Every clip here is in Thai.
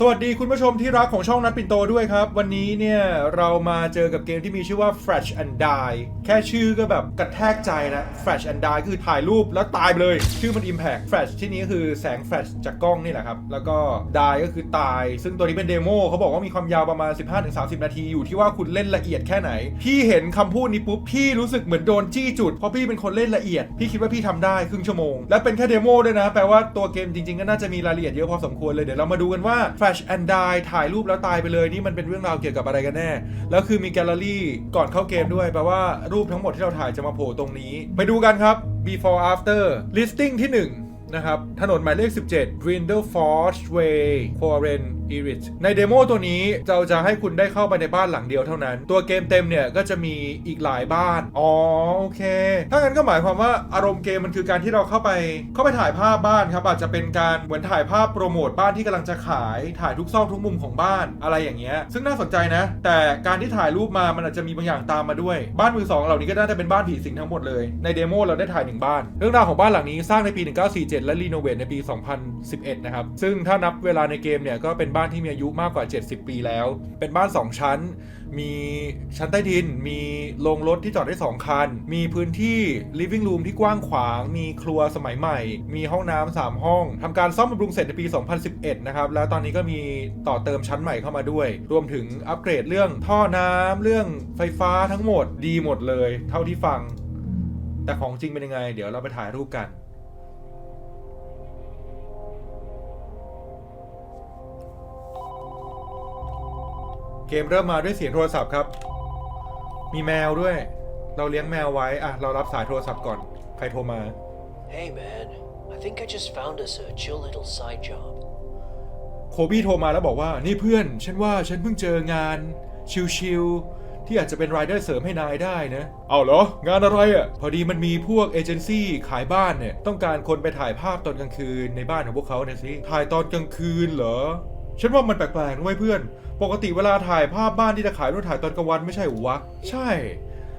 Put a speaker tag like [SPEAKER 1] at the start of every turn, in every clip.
[SPEAKER 1] สวัสดีคุณผู้ชมที่รักของช่องนัดปิ่นโตด้วยครับ วันนี้เนี่ยเรามาเจอกับเกมที่มีชื่อว่า Flash and Die แค่ชื่อก็แบบกระแทกใจนะ Flash and Die คือถ่ายรูปแล้วตายไปเลย ชื่อมัน Impact Flash ที่นี้คือแสง Flash จากกล้องนี่แหละครับ แล้วก็ Die ก็คือตาย ซึ่งตัวนี้เป็นเดโมเขาบอกว่ามีความยาวประมาณ 15-30 นาทีอยู่ที่ว่าคุณเล่นละเอียดแค่ไหน พี่เห็นคำพูดนี้ปุ๊บพี่รู้สึกเหมือนโดนจี้จุดเพราะพี่เป็นคนเล่นละเอียด พี่คิดว่าพี่ทำได้ครึ่งชั่วโมงและเป็นแค่เดโมด้วยนะแปลว่าตัวเกมจริงๆก็น่าจะมีรายละเอียดเยอะพอสมควรเลยเดี๋ยวเรามาดูกันว่า Flash and Die ถ่ายรูปแล้วตายไปเลยนี่มันเป็นเรื่องราวเกี่ยวกับอะไรกันแน่ แล้วคือมีแกลเลอรี่ก่อนเข้าเกมด้วยแปลว่ารูปทั้งหมดที่เราถ่ายจะมาโผล่ตรงนี้ ไปดูกันครับ before after listing ที่หนึ่งนะครับ ถนนหมายเลข 17 Grindel Forge Way c o r e n Iris ในเดโมตัวนี้เราจะให้คุณได้เข้าไปในบ้านหลังเดียวเท่านั้น ตัวเกมเต็มเนี่ยก็จะมีอีกหลายบ้าน อ๋อโอเค ถ้างั้นก็หมายความว่าอารมณ์เกมมันคือการที่เราเข้าไปเข้าไปถ่ายภาพบ้านครับอาจจะเป็นการเหมือนถ่ายภาพโปรโมทบ้านที่กำลังจะขายถ่ายทุกซอกทุกมุมของบ้านอะไรอย่างเงี้ยซึ่งน่าสนใจนะ แต่การที่ถ่ายรูปมามันอาจจะมีบางอย่างตามมาด้วย บ้านมือสองเหล่านี้ก็น่าจะเป็นบ้านผีสิงทั้งหมดเลยในเดโมเราได้ถ่ายหนึ่งบ้าน เรื่องราวของบ้านหลังนี้สร้างในปี 1947 และรีโนเวทในปี 2011 นะครับซึ่งถ้านับเวลาในเกมเนี่ยก็เป็นบ้านานที่มีอายุมากกว่า 70 ปีแล้ว เป็นบ้าน 2 ชั้น มีชั้นใต้ดิน มีโรงรถที่จอดได้ 2 คัน มีพื้นที่ living room ที่กว้างขวาง มีครัวสมัยใหม่ มีห้องน้ำ3ห้องทำการซ่อมบำรุงเสร็จในปี 2011 นะครับ แล้วตอนนี้ก็มีต่อเติมชั้นใหม่เข้ามาด้วย รวมถึงอัปเกรดเรื่องท่อน้ำเรื่องไฟฟ้าทั้งหมดดีหมดเลย เท่าที่ฟัง แต่ของจริงเป็นยังไง เดี๋ยวเราไปถ่ายรูปกัน เกมเริ่มมาด้วยเสียงโทรศัพท์ครับ มีแมวด้วย เราเลี้ยงแมวไว้อะเรารับสายโทรศัพท์ก่อน ใครโทรมา
[SPEAKER 2] Hey man, I think I just found us a chill little side job.
[SPEAKER 1] โคบี้โทรมาแล้วบอกว่า นี่เพื่อน ฉันว่าฉันเพิ่งเจองาน ชิลๆที่อาจจะเป็นรายได้เสริมให้นายได้นะ เอาเหรอ งานอะไรอะ พอดีมันมีพวกเอเจนซี่ขายบ้านเนี่ย ต้องการคนไปถ่ายภาพตอนกลางคืนในบ้านของพวกเขาเนี่ยสิ ถ่ายตอนกลางคืนเหรอ ฉันว่ามันแปลกๆนะเว้ยเพื่อน ปกติเวลาถ่ายภาพบ้านที่จะขายต้องถ่ายตอนกลางวันไม่ใช่เหรอวะ ใช่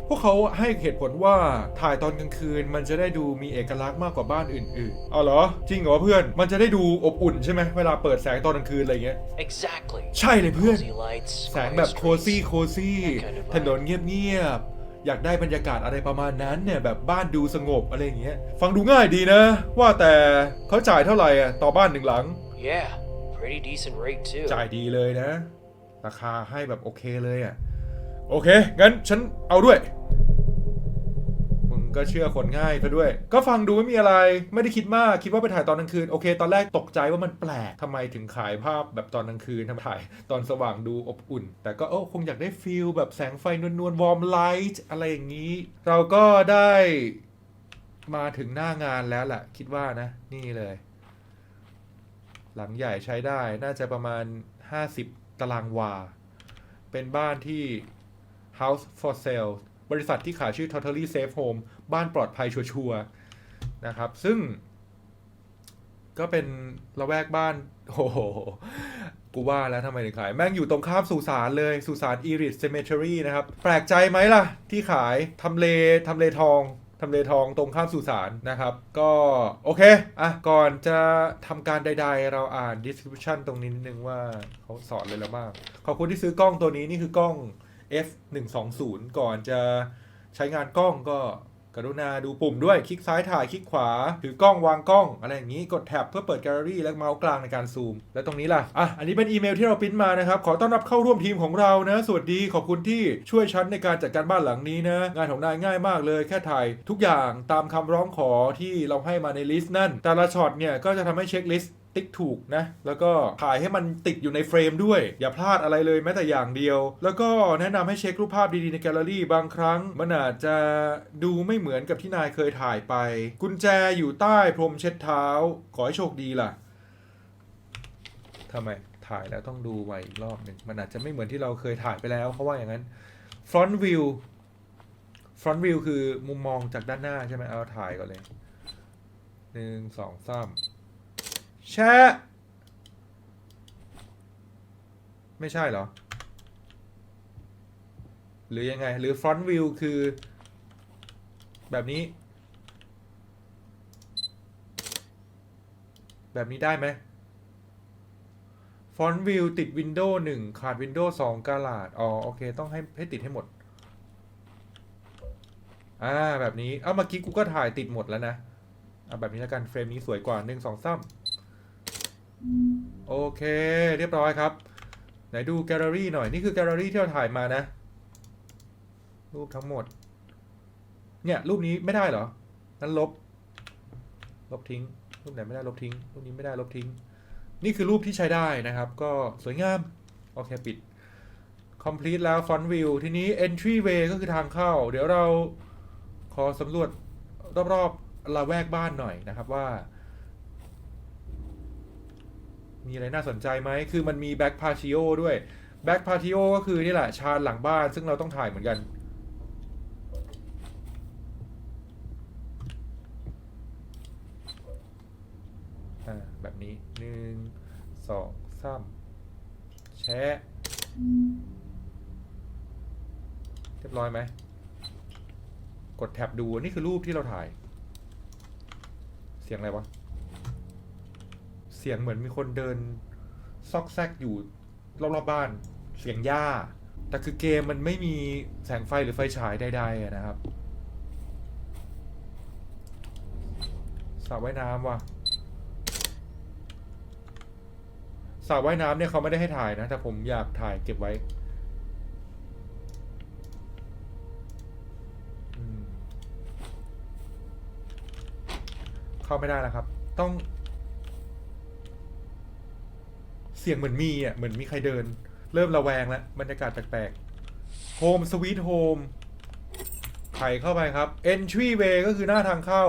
[SPEAKER 1] พวกเขาให้เหตุผลว่าถ่ายตอนกลางคืน มันจะได้ดูมีเอกลักษณ์มากกว่าบ้านอื่นๆเอาเหรอ จริงเหรอเพื่อน มันจะได้ดูอบอุ่นใช่ไหมเวลาเปิดแสงตอนกลางคืนอะไรเงี้ย
[SPEAKER 2] Exactly.
[SPEAKER 1] ใช่เลยเพื่อน
[SPEAKER 2] Cozy lights,
[SPEAKER 1] แสงแบบ
[SPEAKER 2] quiet
[SPEAKER 1] โคซี่
[SPEAKER 2] streets.
[SPEAKER 1] โคซี่
[SPEAKER 2] That kind of vibe.
[SPEAKER 1] ถนนเงียบๆอยากได้บรรยากาศอะไรประมาณนั้นเนี่ยแบบบ้านดูสงบอะไรอย่างเงี้ย ฟังดูง่ายดีนะ ว่าแต่เขาจ่ายเท่าไหร่อะต่อบ้านหนึ่งหลัง
[SPEAKER 2] Yeah, pretty decent rate too.
[SPEAKER 1] จ่ายดีเลยนะ ราคาให้แบบโอเคเลยอะ โอเค งั้นฉันเอาด้วย มึงก็เชื่อคนง่ายซะด้วย ก็ฟังดูไม่มีอะไร ไม่ได้คิดมาก คิดว่าไปถ่ายตอนกลางคืน โอเค ตอนแรกตกใจว่ามันแปลกทำไมถึงขายภาพแบบตอนกลางคืนทำไมถ่ายตอนสว่างดูอบอุ่น แต่ก็โอ้คงอยากได้ฟิลแบบแสงไฟนวลๆวอร์มไลท์อะไรอย่างนี้ เราก็ได้มาถึงหน้างานแล้วล่ะ คิดว่านะ นี่เลย หลังใหญ่ใช้ได้น่าจะประมาณ 50 ตารางวา เป็นบ้านที่ House for Sale บริษัทที่ขายชื่อ Totally Safe Home บ้านปลอดภัยชัวร์ๆนะครับ ซึ่ง ก็เป็นละแวกบ้าน โอ้โห กูว่าแล้วทำไมถึงขาย แม่งอยู่ตรงข้ามสุสานเลย สุสาน Iris Cemetery นะครับ แปลกใจไหมล่ะ ที่ขายทำเลทำเลทอง ทำเลทองตรงข้ามสุสานนะครับ ก็โอเค อะ ก่อนจะทำการใด ๆ เราอ่าน description ตรงนี้นิดนึงว่าเขาสอนเลยแล้วบ้างขอบคุณที่ซื้อกล้องตัวนี้นี่คือกล้อง f 1 2 0ก่อนจะใช้งานกล้องก็ กรุณาดูปุ่มด้วยคลิกซ้ายถ่ายคลิกขวา ถือกล้องวางกล้อง อะไรอย่างนี้กดแท็บเพื่อเปิดแกลเลอรี่และเมาส์กลางในการซูม และตรงนี้ล่ะอะอันนี้เป็นอีเมลที่เราปริ้นมานะครับ ขอต้อนรับเข้าร่วมทีมของเรานะ สวัสดีขอบคุณที่ช่วยฉันในการจัดการบ้านหลังนี้นะ งานของนายง่ายมากเลยแค่ถ่ายทุกอย่างตามคำร้องขอที่เราให้มาในลิสต์นั่น แต่ละช็อตเนี่ยก็จะทำให้เช็คลิสต์ ติ๊กถูกนะ แล้วก็ถ่ายให้มันติดอยู่ในเฟรมด้วย อย่าพลาดอะไรเลยแม้แต่อย่างเดียว แล้วก็แนะนำให้เช็ครูปภาพดีๆในแกลเลอรี่บางครั้ง มันอาจจะดูไม่เหมือนกับที่นายเคยถ่ายไป กุญแจอยู่ใต้พรมเช็ดเท้า ขอให้โชคดีล่ะทำไมถ่ายแล้วต้องดูใหม่อีกรอบหนึ่งมันอาจจะไม่เหมือนที่เราเคยถ่ายไปแล้วเขาว่าอย่างนั้น front view front view คือมุมมองจากด้านหน้าใช่ไหมเอาถ่ายก่อนเลยหนึ่งสองสาม แชะไม่ใช่เหรอ หรือยังไง หรือ front view คือ แบบนี้ แบบนี้ได้ไหมฟอนต์วิวติดวินโดว์หนึ่งขาดวินโดว์สองกาลาด อ๋อ โอเค ต้องให้ให้ติดให้หมด อ่า แบบนี้ เอ้าเมื่อกี้กูก็ถ่ายติดหมดแล้วนะ เอาแบบนี้แล้วกัน เฟรมนี้สวยกว่าหนึ่งสองสาม โอเค เรียบร้อยครับ ไหนดูแกลเลอรี่หน่อย นี่คือแกลเลอรี่ที่เราถ่ายมานะ รูปทั้งหมด เนี่ย รูปนี้ไม่ได้เหรอ นั้นลบ ลบทิ้ง รูปไหนไม่ได้ลบทิ้ง รูปนี้ไม่ได้ลบทิ้ง นี่คือรูปที่ใช้ได้นะครับ ก็สวยงาม โอเค ปิด complete แล้ว front view ทีนี้ entry way ก็คือทางเข้า เดี๋ยวเราขอสำรวจรอบๆละแวกบ้านหน่อยนะครับว่า มีอะไรน่าสนใจไหม คือมันมี back patio ด้วย back patio ก็คือนี่แหละ ชานหลังบ้านซึ่งเราต้องถ่ายเหมือนกัน แบบนี้หนึ่งสองสามแชะเรียบร้อยไหม กดแท็บดู นี่คือรูปที่เราถ่าย เสียงอะไรวะ เสียงเหมือนมีคนเดิน ซอกแซกอยู่รอบๆบ้าน เสียงหญ้า แต่คือเกมมันไม่มีแสงไฟหรือไฟฉายใดๆนะครับสระว่ายน้ำว่ะสระว่ายน้ำเนี่ยเขาไม่ได้ให้ถ่ายนะ แต่ผมอยากถ่ายเก็บไว้เข้าไม่ได้แล้วครับ ต้อง เสียงเหมือนมีอะเหมือนมีใครเดิน เริ่มระแวงแล้วบรรยากาศแปลกๆ Home Sweet Home ไขเข้าไปครับ Entry Way ก็คือหน้าทางเข้า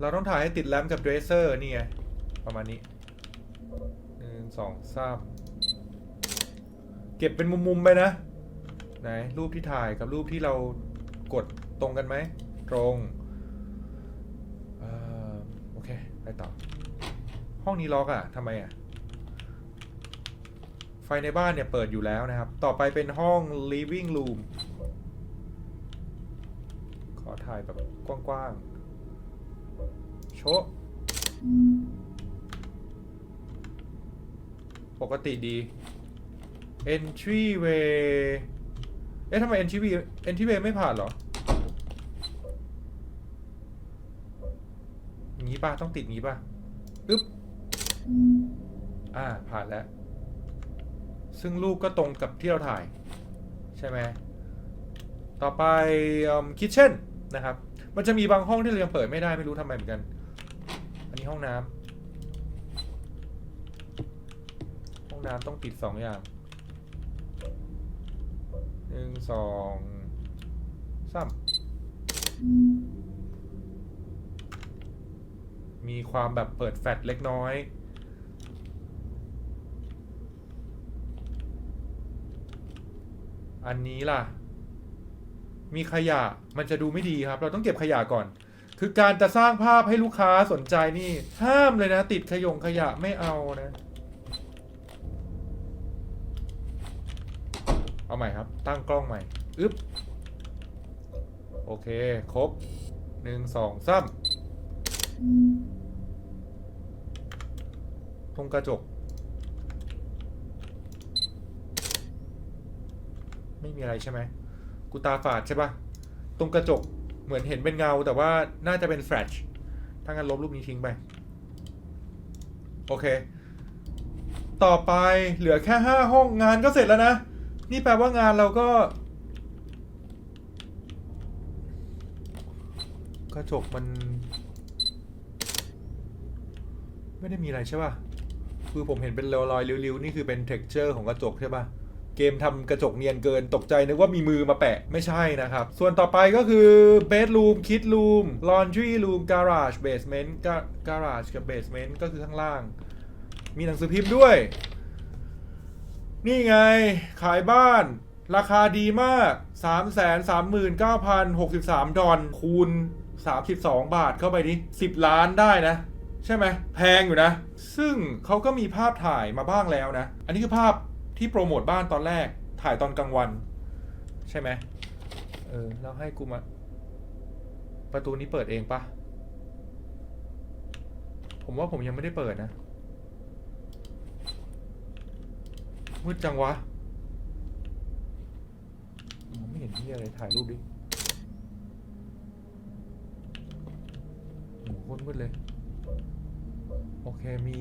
[SPEAKER 1] เราต้องถ่ายให้ติดแลมกับเดรสเซอร์นี่ไง ประมาณนี้หนึ่งสองสามเก็บเป็นมุมๆไปนะ ไหน รูปที่ถ่ายกับรูปที่เรากดตรงกันไหม ตรงอโอเค ไปต่อ ห้องนี้ล็อกอะทำไมอะไฟในบ้านเนี่ยเปิดอยู่แล้วนะครับ ต่อไปเป็นห้อง living room ขอถ่ายแบบกว้างๆ โชะปกติดี entry way เอ๊ะทำไม entry way entry way ไม่ผ่านเหรองี้ป่ะ ต้องติดงี้ป่ะ อึ๊บ อ่า ผ่านแล้ว ซึ่งรูปก็ตรงกับที่เราถ่าย ใช่ไหม ต่อไปคิทเช่นนะครับ มันจะมีบางห้องที่เรายังเปิดไม่ได้ไม่รู้ทำไมเหมือนกัน อันนี้ห้องน้ำห้องน้ำต้องปิดสองอย่างหนึ่งสองสามมีความแบบเปิดแฟลชเล็กน้อย อันนี้ล่ะ มีขยะมันจะดูไม่ดีครับ เราต้องเก็บขยะก่อน คือการจะสร้างภาพให้ลูกค้าสนใจนี่ ห้ามเลยนะ ติดขยงขยะไม่เอานะ เอาใหม่ครับ ตั้งกล้องใหม่อึ๊บโอเค ครบหนึ่งสองสามตรงกระจก ไม่มีอะไรใช่ไหมกูตาฝาดใช่ปะตรงกระจกเหมือนเห็นเป็นเงา แต่ว่าน่าจะเป็นแฟลชถ้างั้นลบรูปนี้ทิ้งไป โอเค ต่อไปเหลือแค่ห้าห้องงานก็เสร็จแล้วนะ นี่แปลว่างานเราก็ กระจกมัน ไม่ได้มีอะไรใช่ป่ะ คือผมเห็นเป็นรอยๆริ้วๆ นี่คือเป็น texture ของกระจกใช่ป่ะ เกมทำกระจกเนียนเกินตกใจนึกว่ามีมือมาแปะไม่ใช่นะครับ ส่วนต่อไปก็คือ bedroom kit room laundry room garage basement ga- garage กับ basement ก็คือข้างล่าง มีหนังสือพิมพ์ด้วย นี่ไงขายบ้านราคาดีมาก 3 3 9 0 6 3 ดอลคูณ 32 บาทเข้าไปดิ10 ล้านได้นะ ใช่ไหม แพงอยู่นะ ซึ่งเขาก็มีภาพถ่ายมาบ้างแล้วนะ อันนี้คือภาพ ที่โปรโมทบ้านตอนแรก ถ่ายตอนกลางวัน ใช่ไหมเออแล้วให้กูมา ประตูนี้เปิดเองปะผมว่าผมยังไม่ได้เปิดนะมืดจังวะมไม่เห็นที่อะไรถ่ายรูปดิโหโคตรมืดเลย โอเคมี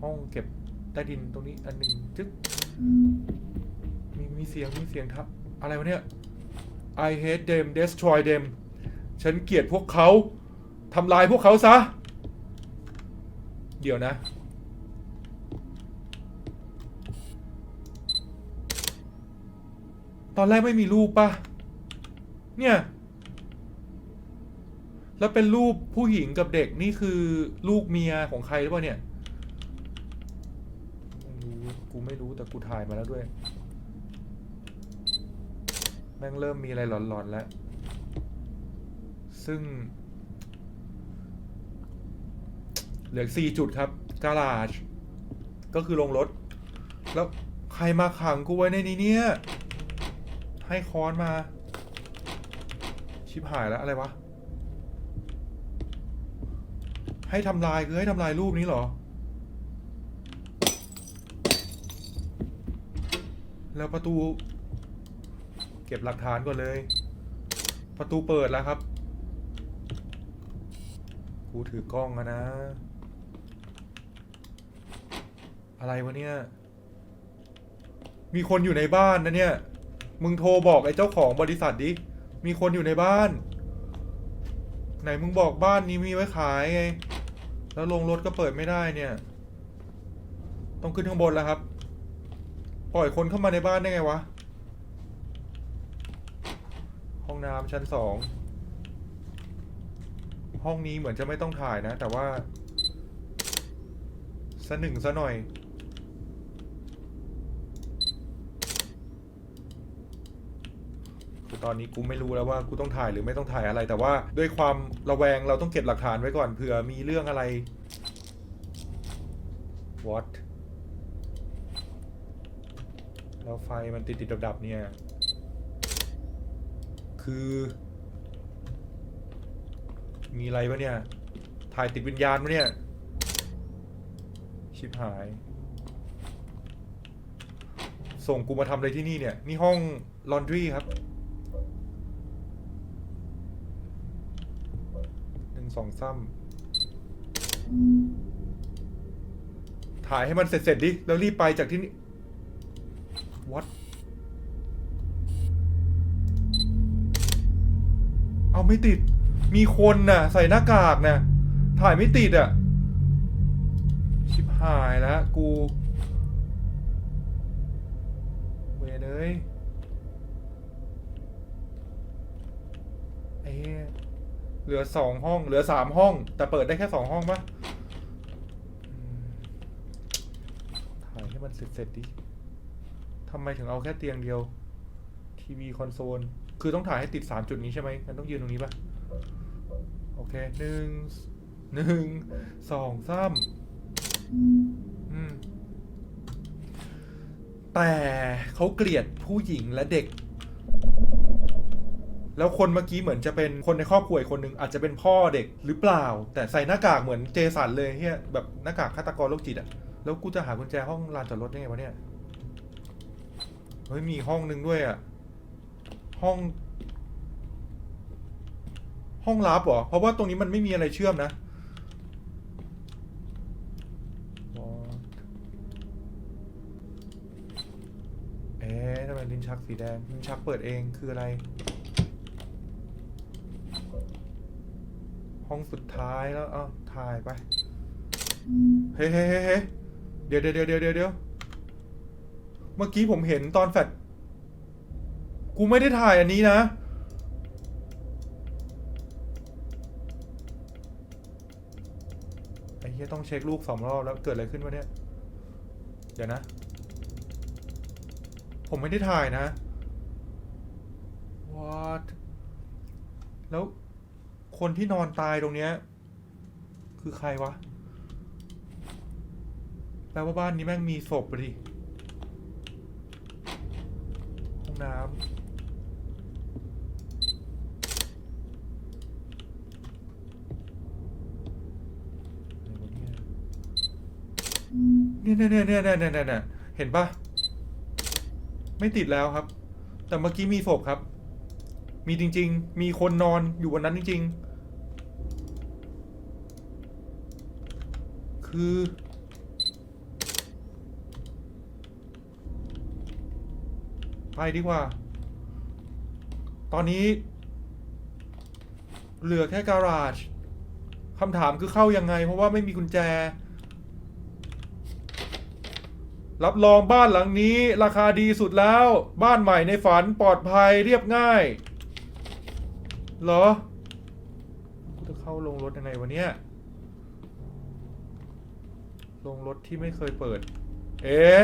[SPEAKER 1] ห้องเก็บ ใต้ดินตรงนี้อันหนึ่งจึ๊กมีมีเสียงมีเสียงทับ อะไรวะเนี่ย I hate them destroy them ฉันเกลียดพวกเขาทำลายพวกเขาซะ เดี๋ยวนะ ตอนแรกไม่มีรูปปะเนี่ย แล้วเป็นรูปผู้หญิงกับเด็กนี่คือลูกเมียของใครหรือเปล่าเนี่ย ไม่รู้ กูไม่รู้ แต่กูถ่ายมาแล้วด้วย แม่งเริ่มมีอะไรหลอนๆแล้ว ซึ่ง เหลือสี่จุดครับการาจก็คือลงรถ แล้วใครมาขังกูไว้ในนี้เนี่ย ให้ค้อนมา ชิบหายแล้วอะไรวะ ให้ทำลายคือให้ทำลายรูปนี้เหรอ แล้วประตู เก็บหลักฐานก่อนเลย ประตูเปิดแล้วครับ กูถือกล้องอะนะ อะไรวะเนี่ย มีคนอยู่ในบ้านนะเนี่ย มึงโทรบอกไอ้เจ้าของบริษัทดิ มีคนอยู่ในบ้าน ไหนมึงบอกบ้านนี้มีไว้ขายไง แล้วลงรถก็เปิดไม่ได้เนี่ย ต้องขึ้นข้างบนแล้วครับ ปล่อยคนเข้ามาในบ้านได้ไงวะ ห้องน้ำชั้นสอง ห้องนี้เหมือนจะไม่ต้องถ่ายนะ แต่ว่าสหนึ่งซะหน่อย คือตอนนี้กูไม่รู้แล้วว่ากูต้องถ่ายหรือไม่ต้องถ่ายอะไร แต่ว่าด้วยความระแวงเราต้องเก็บหลักฐานไว้ก่อนเผื่อมีเรื่องอะไร what แล้วไฟมันติดติดดับดับๆเนี่ย คือ มีอะไรปะเนี่ย ถ่ายติดวิญญาณปะเนี่ย ชิบหาย ส่งกูมาทำอะไรที่นี่เนี่ย นี่ห้องลอนดรีครับหนึ่งสองซ้ำถ่ายให้มันเสร็จๆดิ แล้วรีบไปจากที่นี่ what เอาไม่ติด มีคนน่ะ ใส่หน้ากากน่ะ ถ่ายไม่ติดอะ ชิบหายแล้วกูเวเลยเอ๊เหลือสองห้อง เหลือสามห้อง แต่เปิดได้แค่สองห้องปะถ่ายให้มันเสร็จๆดิ ทำไมถึงเอาแค่เตียงเดียว ทีวีคอนโซล คือต้องถ่ายให้ติดสามจุดนี้ใช่ไหมงั้นต้องยืนตรงนี้ปะโอเคหนึ่งหนึ่งสองสามอืมแต่เขาเกลียดผู้หญิงและเด็ก แล้วคนเมื่อกี้เหมือนจะเป็นคนในครอบครัวอีกคนหนึ่งอาจจะเป็นพ่อเด็กหรือเปล่า แต่ใส่หน้ากากเหมือนเจสันเลยเฮียแบบหน้ากากฆาตกรโรคจิตอะแล้วกูจะหากุญแจห้องลานจอดรถได้ไงวะเนี่ย เฮ้ยมีห้องหนึ่งด้วยอะห้อง ห้องลับเหรอเพราะว่าตรงนี้มันไม่มีอะไรเชื่อมนะเอ๊ะทำไมลิ้นชักสีแดงลิ้นชักเปิดเองคืออะไร ห้องสุดท้ายแล้วอะถ่ายไปเฮ้เฮ้เฮ้เฮ้เดี๋ยวเดี๋ยวเดี๋ยวเดี๋ยว เมื่อกี้ผมเห็นตอนแฟดกูไม่ได้ถ่ายอันนี้นะ ไอ้เหี้ยต้องเช็คลูกสองรอบแล้วเกิดอะไรขึ้นวะเนี่ย เดี๋ยวนะ ผมไม่ได้ถ่ายนะ what แล้วคนที่นอนตายตรงเนี้ย คือใครวะ แปลว่าบ้านนี้แม่งมีศพอะดิ ห้อง น้ำเนี่ยเนี่ยเนี่ยเนี่ยเนี่ยเนี่ยเนี่ยเห็นปะไม่ติดแล้วครับ แต่เมื่อกี้มีศพครับ มีจริง ๆ มีคนนอนอยู่บนนั้นจริง ๆ คือ ไปดีกว่า ตอนนี้ เหลือแค่การาจคำถามคือเข้ายังไง เพราะว่าไม่มีกุญแจ รับรองบ้านหลังนี้ ราคาดีสุดแล้ว บ้านใหม่ในฝันปลอดภัยเรียบง่าย เหรอจะเข้าลงรถยังไงวะเนี่ยลงรถที่ไม่เคยเปิด เอ๊ะ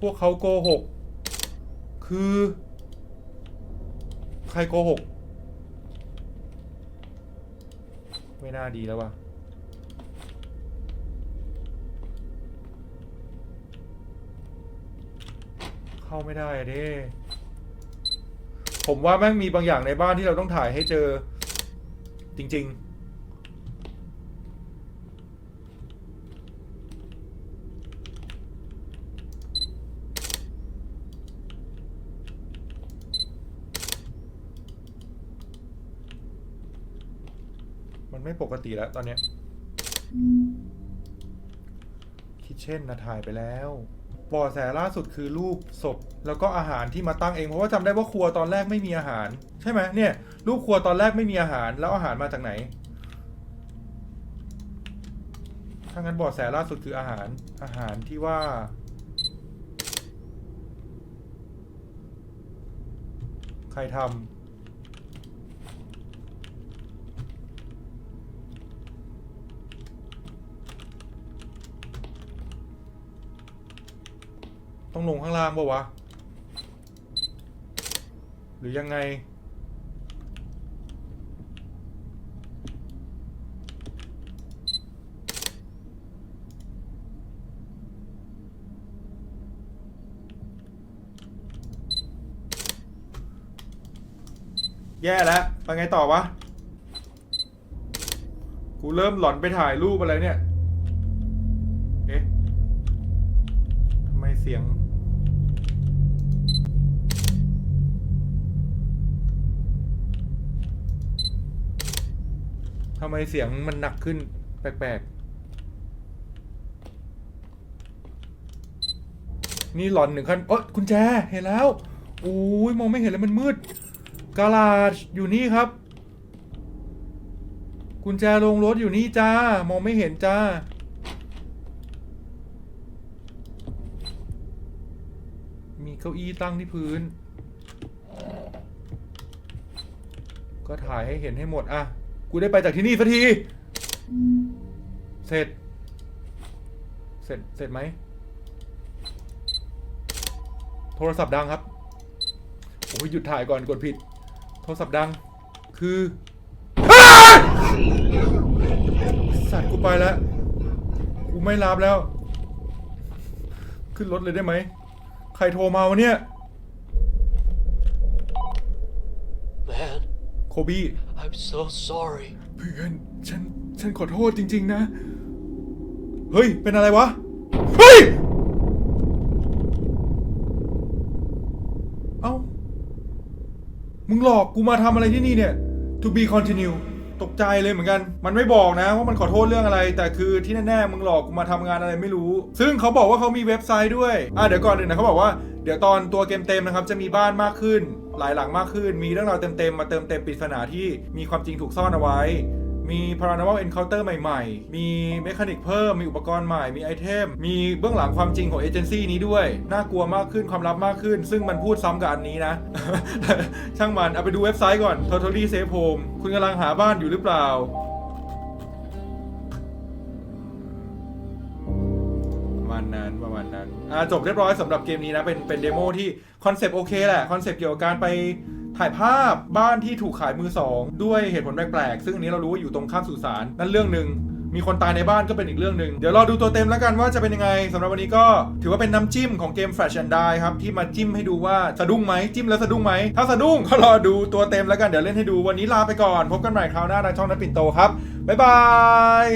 [SPEAKER 1] พวกเขาโกหก คือ ใครโกหก ไม่น่าดีแล้ววะเข้าไม่ได้อะเด้ผมว่าแม่งมีบางอย่างในบ้านที่เราต้องถ่ายให้เจอ จริง ๆ ไม่ปกติแล้วตอนเนี้ยคิดเช่นนะถ่ายไปแล้วบาะแสล่าสุดคือรูปศพแล้วก็อาหารที่มาตั้งเองเพราะว่าจำได้ว่าครัวตอนแรกไม่มีอาหาร ใช่ไหมเนี่ย รูปครัวตอนแรกไม่มีอาหารแล้วอาหารมาจากไหนถ้างั้นบาะแสล่าสุดคืออาหารอาหารที่ว่า ใครทำ ต้องลงข้างล่างปะวะ หรือยังไง แย่แล้วไปไงต่อวะ กูเริ่มหลอนไปถ่ายรูปอะไรเนี่ย เอ๊ะทำไมเสียงำไมเสียงมันหนักขึ้น แปลกๆ นี่หลอนหนึ่งขั้นเอ้ยกุญแจ เห็นแล้วโอ้ยมองไม่เห็นเลยมันมืดกาลาดอยู่นี่ครับ กุญแจลงรถอยู่นี่จ้า มองไม่เห็นจ้า มีเก้าอี้ตั้งที่พื้น ก็ถ่ายให้เห็นให้หมด อะ กูได้ไปจากที่นี่สักที เสร็จ เสร็จ เสร็จไหม โทรศัพท์ดังครับ โอ้ยหยุดถ่ายก่อนกดผิด โทรศัพท์ดัง คือสัตว์กูไปแล้ว กูไม่รับแล้ว ขึ้นรถเลยได้ไหม ใครโทรมาวะเนี่ย
[SPEAKER 2] Man,
[SPEAKER 1] โคบี้
[SPEAKER 2] I'm so sorry.
[SPEAKER 1] เพื่อนฉัน ฉันขอโทษจริง ๆ นะ เฮ้ย เป็นอะไรวะ เฮ้ย เอ้า มึงหลอกกูมาทำอะไรที่นี่เนี่ย to be continue ตกใจเลยเหมือนกัน มันไม่บอกนะว่ามันขอโทษเรื่องอะไร แต่คือที่แน่ๆมึงหลอกกูมาทำงานอะไรไม่รู้ ซึ่งเขาบอกว่าเขามีเว็บไซต์ด้วย อะเดี๋ยวก่อนหนึ่งนะเขาบอกว่าเดี๋ยวตอนตัวเกมเต็มนะครับจะมีบ้านมากขึ้น หลายหลังมากขึ้น มีเรื่องราวเต็มๆมาเติมเต็มปริศนาที่มีความจริงถูกซ่อนเอาไว้ มี paranormal encounter ใหม่ๆ มีเมคานิกเพิ่ม มีอุปกรณ์ใหม่ มีไอเทม มีเบื้องหลังความจริงของเอเจนซี่นี้ด้วย น่ากลัวมากขึ้น ความลับมากขึ้น ซึ่งมันพูดซ้ำกับอันนี้นะ ช่างมัน เอาไปดูเว็บไซต์ก่อน totally safe home คุณกำลังหาบ้านอยู่หรือเปล่า ประมาณนั้นอ่าจบเรียบร้อยสำหรับเกมนี้นะ เป็นเป็นเดโมที่คอนเซปต์โอเคแหละ คอนเซปต์เกี่ยวกับการไปถ่ายภาพบ้านที่ถูกขายมือสองด้วยเหตุผลแปลกๆ ซึ่งอันนี้เรารู้ว่าอยู่ตรงข้ามสุสานนั่นเรื่องหนึ่งมีคนตายในบ้านก็เป็นอีกเรื่องหนึ่งเดี๋ยวรอดูตัวเต็มแล้วกันว่าจะเป็นยังไงสำหรับวันนี้ก็ถือว่าเป็นน้ำจิ้มของเกม Flash and Die ครับ ที่มาจิ้มให้ดูว่าสะดุ้งไหมจิ้มแล้วสะดุ้งไหมถ้าสะดุ้งก็รอดูตัวเต็มแล้วกันเดี๋ยวเล่นให้ดูวันนี้ลาไปก่อน พบกันใหม่คราวหน้าทางช่องนัดปิ่นโตครับบ๊ายบาย